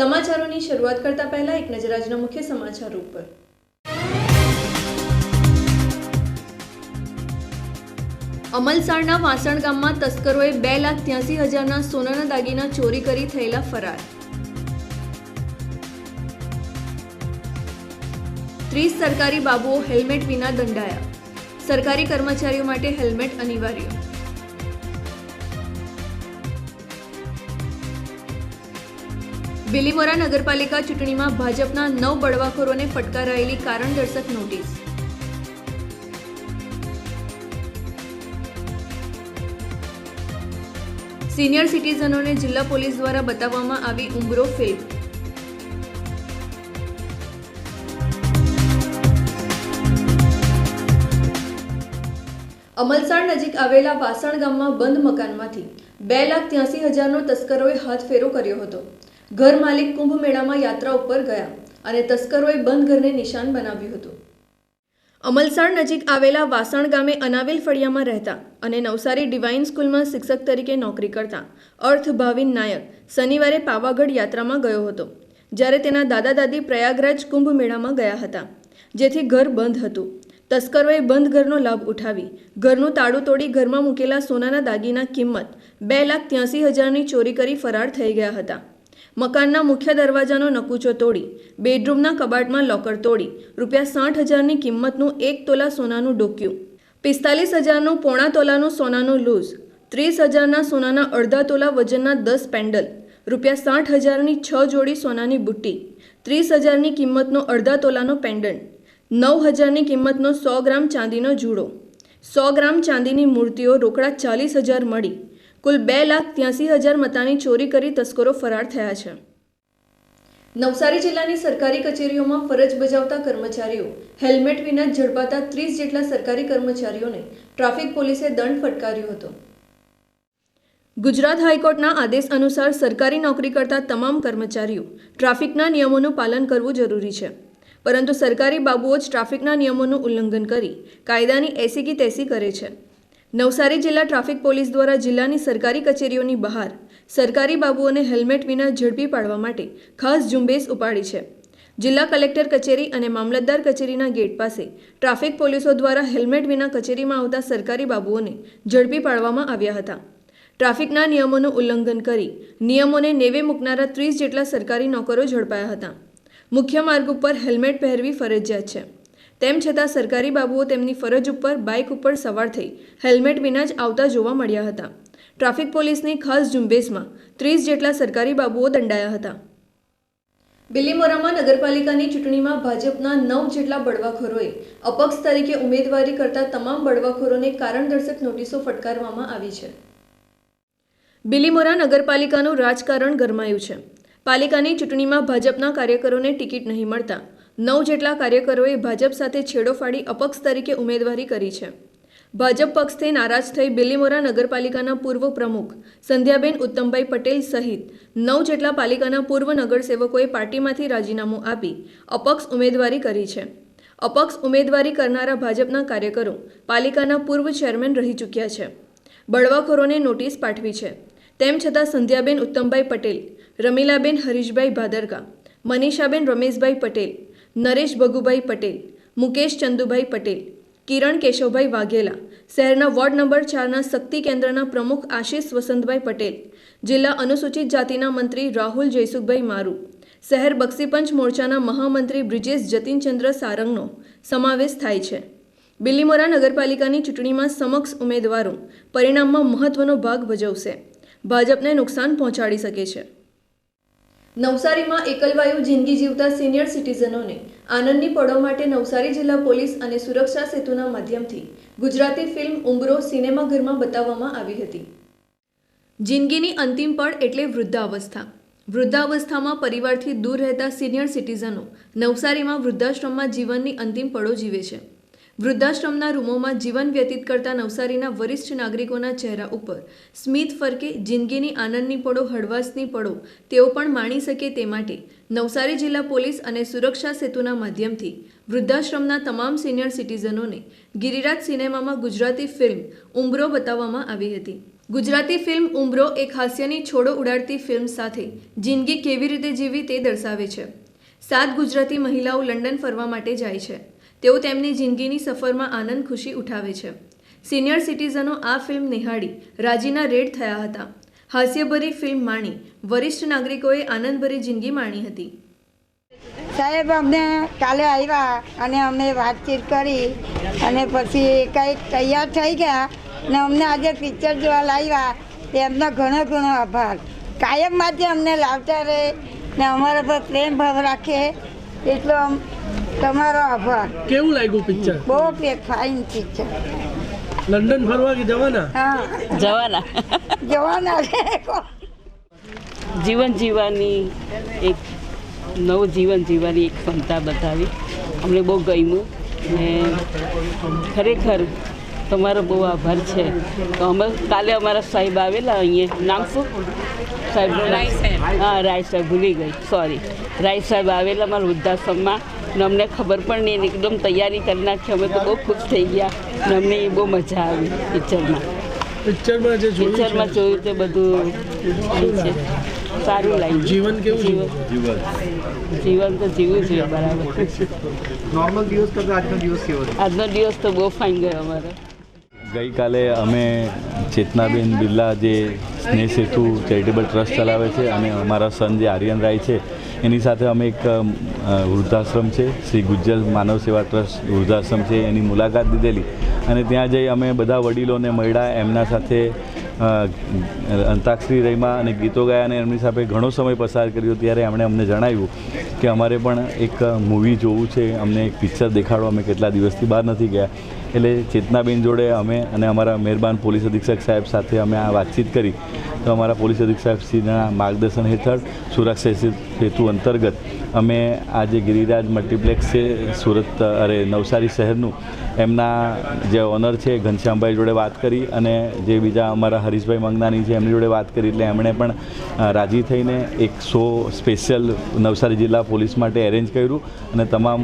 સમાચારોની શરૂઆત કરતા પહેલા એક નજર આજના મુખ્ય સમાચાર ઉપર. અમલસાડના વાસણ ગામમાં તસ્કરોએ બે લાખ ત્યાસી હજારના સોનાના દાગીના ચોરી કરી થયેલા ફરાર. ત્રીસ સરકારી બાબુઓ હેલ્મેટ વિના દંડાયા. સરકારી કર્મચારીઓ માટે હેલ્મેટ અનિવાર્ય. બિલીમોરા નગરપાલિકા ચૂંટણીમાં ભાજપના નવ બળવાખોરોને ફટકારાયેલી કારણદર્શક નોટિસ. સિનિયર સિટીઝનોને જિલ્લા પોલીસ દ્વારા બતાવવામાં આવી ઉમરો ફિલ્મ અમલસાડ નજીક આવેલા વાસણ ગામમાં બંધ મકાનમાંથી બે લાખ ત્યાંસી હજારનો તસ્કરોએ હાથફેરો કર્યો હતો. ઘર માલિક કુંભ મેળામાં યાત્રા ઉપર ગયા અને તસ્કરોએ બંધ ઘરને નિશાન બનાવ્યું હતું. અમલસાડ નજીક આવેલા વાસણ ગામે અનાવિલ ફળિયામાં રહેતા અને નવસારી ડિવાઇન સ્કૂલમાં શિક્ષક તરીકે નોકરી કરતા અર્થભાવિન નાયક શનિવારે પાવાગઢ યાત્રામાં ગયો હતો, જ્યારે તેના દાદા દાદી પ્રયાગરાજ કુંભ મેળામાં ગયા હતા, જેથી ઘર બંધ હતું. તસ્કરોએ બંધ ઘરનો લાભ ઉઠાવી, ઘરનું તાળું તોડી ઘરમાં મૂકેલા સોનાના દાગીના કિંમત બે લાખ ત્યાંસી હજારની ચોરી કરી ફરાર થઈ ગયા હતા. મકાનના મુખ્ય દરવાજાનો નકુચો તોડી, બેડરૂમના કબાટમાં લોકર તોડી, રૂપિયા સાઠ હજારની કિંમતનું એક તોલા સોનાનું ડોક્યું. પિસ્તાલીસ હજારનું પોણા તોલાનું સોનાનું લૂઝ, ત્રીસ હજારના સોનાના અડધા તોલા વજનના દસ પેન્ડલ, રૂપિયા સાઠ હજારની છ જોડી સોનાની બુટ્ટી, ત્રીસ હજારની કિંમતનો અડધા તોલાનો પેન્ડન્ટ નવ હજારની કિંમતનો સો ગ્રામ ચાંદીનો જુડો. સો ગ્રામ ચાંદીની મૂર્તિઓ રોકડા ચાલીસ હજાર મળી. કુલ બે લાખ ત્યાસી હજાર મતાની ચોરી કરી તસ્કરો ફરાર થયા છે. નવસારી જિલ્લાની સરકારી કચેરીઓમાં ફરજ બજાવતા કર્મચારીઓ હેલ્મેટ વિના ઝડપાતા ત્રીસ જેટલા સરકારી કર્મચારીઓને ટ્રાફિક પોલીસે દંડ ફટકાર્યો હતો. ગુજરાત હાઈકોર્ટના આદેશ અનુસાર સરકારી નોકરી કરતા તમામ કર્મચારીઓ ટ્રાફિકના નિયમોનું પાલન કરવું જરૂરી છે. પરંતુ સરકારી બાબુઓ જ ટ્રાફિકના નિયમોનું ઉલ્લંઘન કરી કાયદાની એસી કી તેસી કરે છે. નવસારી જિલ્લા ટ્રાફિક પોલીસ દ્વારા જિલ્લાની સરકારી કચેરીઓની બહાર સરકારી બાબુઓને હેલ્મેટ વિના ઝડપી પાડવા માટે ખાસ ઝુંબેશ ઉપાડી છે. જિલ્લા કલેક્ટર કચેરી અને મામલતદાર કચેરીના ગેટ પાસે ટ્રાફિક પોલીસો દ્વારા હેલ્મેટ વિના કચેરીમાં આવતા સરકારી બાબુઓને ઝડપી પાડવામાં આવ્યા હતા. ટ્રાફિકના નિયમોનું ઉલ્લંઘન કરી નિયમોને નેવે મૂકનારા ત્રીસ જેટલા સરકારી નોકરો ઝડપાયા હતા. મુખ્ય માર્ગ ઉપર હેલ્મેટ પહેરવી ફરજિયાત છે. તેમ છતાં સરકારી બાબુઓ તેમની ફરજ ઉપર બાઇક ઉપર સવાર થઈ હેલ્મેટ વિના જ આવતા જોવા મળ્યા હતા. ટ્રાફિક પોલીસની ખાસ ઝુંબેશમાં ત્રીસ જેટલા સરકારી બાબુઓ દંડાયા હતા. બિલીમોરામાં નગરપાલિકાની ચૂંટણીમાં ભાજપના નવ જેટલા બળવાખોરોએ અપક્ષ તરીકે ઉમેદવારી કરતા તમામ બળવાખોરોને કારણદર્શક નોટિસો ફટકારવામાં આવી છે. બિલીમોરા નગરપાલિકાનું રાજકારણ ગરમાયું છે. પાલિકાની ચૂંટણીમાં ભાજપના કાર્યકરોને ટિકિટ નહીં મળતા નવ જેટલા કાર્યકરોએ ભાજપ સાથે છેડો ફાડી અપક્ષ તરીકે ઉમેદવારી કરી છે. ભાજપ પક્ષથી નારાજ થઈ બિલીમોરા નગરપાલિકાના પૂર્વ પ્રમુખ સંધ્યાબેન ઉત્તમભાઈ પટેલ સહિત નવ જેટલા પાલિકાના પૂર્વ નગરસેવકોએ પાર્ટીમાંથી રાજીનામું આપી અપક્ષ ઉમેદવારી કરી છે. અપક્ષ ઉમેદવારી કરનારા ભાજપના કાર્યકરો પાલિકાના પૂર્વ ચેરમેન રહી ચૂક્યા છે. બળવાખોરોને નોટિસ પાઠવી છે. તેમ છતાં સંધ્યાબેન ઉત્તમભાઈ પટેલ, રમીલાબેન હરીશભાઈ ભાદરકા, મનીષાબેન રમેશભાઈ પટેલ નરેશ ભગુભાઈ પટેલ, મુકેશ ચંદુભાઈ પટેલ, કિરણ કેશવભાઈ વાઘેલા, શહેરના વોર્ડ નંબર ચારના શક્તિ કેન્દ્રના પ્રમુખ આશિષ વસંતભાઈ પટેલ, જિલ્લા અનુસૂચિત જાતિના મંત્રી રાહુલ જયસુખભાઈ મારુ, શહેર બક્ષીપંચ મોરચાના મહામંત્રી બ્રિજેશ જતીનચંદ્ર સારંગનો સમાવેશ થાય છે. બિલીમોરા નગરપાલિકાની ચૂંટણીમાં સમક્ષ ઉમેદવારો પરિણામમાં મહત્વનો ભાગ ભજવશે. ભાજપને નુકસાન પહોંચાડી શકે છે. નવસારીમાં એકલવાયુ જિંદગી જીવતા સિનિયર સિટીઝનોને આનંદની પળો માટે નવસારી જિલ્લા પોલીસ અને સુરક્ષા સેતુના માધ્યમથી ગુજરાતી ફિલ્મ ઉંબરો સિનેમાઘરમાં બતાવવામાં આવી હતી. જિંદગીની અંતિમ પળ એટલે વૃદ્ધાવસ્થા. વૃદ્ધાવસ્થામાં પરિવારથી દૂર રહેતા સિનિયર સિટીઝનો નવસારીમાં વૃદ્ધાશ્રમમાં જીવનની અંતિમ પળો જીવે છે. વૃદ્ધાશ્રમના રૂમોમાં જીવન વ્યતીત કરતા નવસારીના વરિષ્ઠ નાગરિકોના ચહેરા ઉપર સ્મિત ફરકે, જિંદગીની આનંદની પળો, હળવાશની પળો, તેઓ પણ માણી શકે તે માટે નવસારી જિલ્લા પોલીસ અને સુરક્ષા સેતુના માધ્યમથી વૃદ્ધાશ્રમના તમામ સિનિયર સિટીઝનોને ગિરિરાજ સિનેમામાં ગુજરાતી ફિલ્મ ઉંબરો બતાવવામાં આવી હતી. ગુજરાતી ફિલ્મ ઉંબરો એક હાસ્યની છોડો ઉડાડતી ફિલ્મ સાથે જિંદગી કેવી રીતે જીવી તે દર્શાવે છે. સાત ગુજરાતી મહિલાઓ લંડન ફરવા માટે જાય છે. તેઓ તેમની જિંદગીની સફરમાં આનંદ, ખુશી ઉઠાવે છે. સિનિયર સિટીઝનો આ ફિલ્મ નિહાળી રાજીના રેડ થયા હતા. હાસ્યભરી ફિલ્મ માણી વરિષ્ઠ નાગરિકોએ આનંદભરી જિંદગી માણી હતી. સાહેબ, અમને કાલે આવ્યા અને અમને વાતચીત કરી અને પછી કંઈક તૈયાર થઈ ગયા ને અમને આજે પિક્ચર જોવા લાવ્યા તેમનો ઘણો ઘણો આભાર. કાયમ માટે અમને લાવતા રહે ને અમારા પર પ્રેમ ભાવ રાખે, એટલો તમારો આભાર. કેવું લાગ્યું પિક્ચર બહુ ફાઇન પિક્ચર લંડન ફરવા કે જવાના? હા. જવાના. જવાના જીવન જીવવાની એક નવું જીવન જીવવાની એક ક્ષમતા બતાવી. અમને બહુ ગમ્યું ને ખરેખર તમારો બહુ આભાર છે. તો અમે કાલે અમારા સાહેબ આવેલા અહીંયા. નામ શું? સાહેબ. હા રાય સાહેબ ભૂલી ગઈ. સોરી રાય સાહેબ આવેલા અમારા વૃદ્ધાશ્રમમાં. ને અમને ખબર પણ નહીં એકદમ તૈયારી કરી નાખી. અમે તો બહુ ખુશ થઈ ગયા ને અમને એ બહુ મજા આવી પિક્ચરમાં. પિક્ચરમાં જે જોયું પિક્ચરમાં જોયું તે બધું છે. સારું લાગ્યું. જીવન કેવું જીવન. જીવન તો જીવવું જોઈએ બરાબર. નોર્મલ દિવસ કરતાં આજનો દિવસ કેવો આજનો દિવસ તો બહુ ફાઇન ગયો અમારો. ગઈકાલે અમે ચેતનાબેન બિરલા જે સ્નેહ સેતુ ચેરિટેબલ ટ્રસ્ટ ચલાવે છે અને અમારા સન જે આર્યન રાય છે એની સાથે અમે એક વૃદ્ધાશ્રમ છે, શ્રી ગુજ્જર માનવ સેવા ટ્રસ્ટ વૃદ્ધાશ્રમ છે, એની મુલાકાત લીધેલી. અને ત્યાં જઈ અમે બધા વડીલોને મળ્યા, એમના સાથે અંતાક્ષરી રહીમાં અને ગીતો ગાયા અને એમની સાથે ઘણો સમય પસાર કર્યો ત્યારે એમણે અમને જણાવ્યું કે અમારે પણ એક મૂવી જોવું છે, અમને એક પિક્ચર દેખાડો, અમે કેટલા દિવસથી બહાર નથી ગયા. એટલે ચેતનાબેન જોડે અમે અને અમારા મહેરબાન પોલીસ અધિક્ષક સાહેબ સાથે અમે આ વાતચીત કરી. તો અમારા પોલીસ અધિક્ષકશ્રીના માર્ગદર્શન હેઠળ સુરક્ષા હેતુ અંતર્ગત અમે આ જે ગિરિરાજ મલ્ટીપ્લેક્સ છે સુરત, અરે નવસારી શહેરનું એમના જે ઓનર છે, ઘનશ્યામભાઈ જોડે વાત કરી અને જે બીજા અમારા હરીશભાઈ મંગનાની છે, એમની જોડે વાત કરી એટલે એમણે પણ રાજી થઈને એક શો સ્પેશિયલ નવસારી જિલ્લા પોલીસ માટે એરેન્જ કર્યું અને તમામ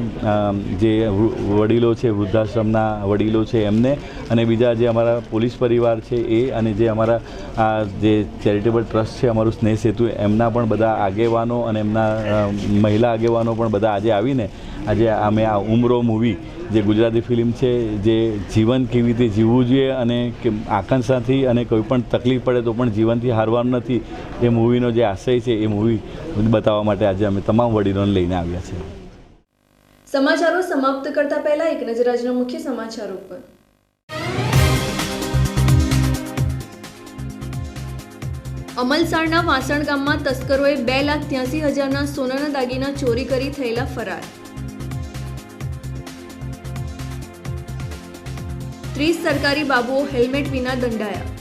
જે વડીલો છે, વૃદ્ધાશ્રમના વડીલો છે, એમને અને બીજા જે અમારા પોલીસ પરિવાર છે, એ અને જે અમારા, આ જે ચેરિટેબલ ટ્રસ્ટ છે, અમારું સ્નેહ સેતુ, એમના પણ બધા આગેવાનો અને એમના મહિલા આગેવાનો પણ બધા આજે આવીને, આજે અમે આ ઉમરો મૂવી, જે ગુજરાતી ફિલ્મ છે જે જીવન કેવી રીતે જીવવું જોઈએ અને કે આકાંક્ષાથી અને કોઈ પણ તકલીફ પડે તો પણ જીવનથી હારવાનું નથી, એ મૂવીનો જે આશય છે એ મૂવી બતાવવા માટે આજે અમે તમામ વડીલોને લઈને આવ્યા છીએ. સમાચારો સમાપ્ત કરતા પહેલા એક નજર આજના મુખ્ય સમાચારો પર અમલસાડના વાસણ ગામમાં તસ્કરોએ બે લાખ ત્યાસી હજારના સોનાના દાગીના ચોરી કરી થયેલા ફરાર. ત્રીસ સરકારી બાબુઓ હેલ્મેટ વિના દંડાયા.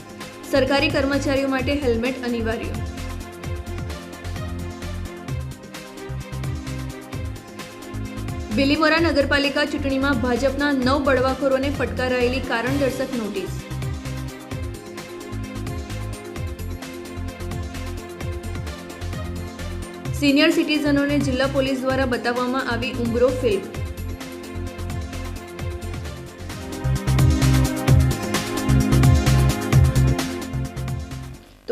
સરકારી કર્મચારીઓ માટે હેલ્મેટ અનિવાર્ય. બિલીમોરા નગરપાલિકા ચૂંટણીમાં ભાજપના નવ બળવાખોરોને ફટકારાયેલી કારણદર્શક નોટિસ. સિનિયર સિટીઝનોને જિલ્લા પોલીસ દ્વારા બતાવવામાં આવી ઉમરો ફિલ્મ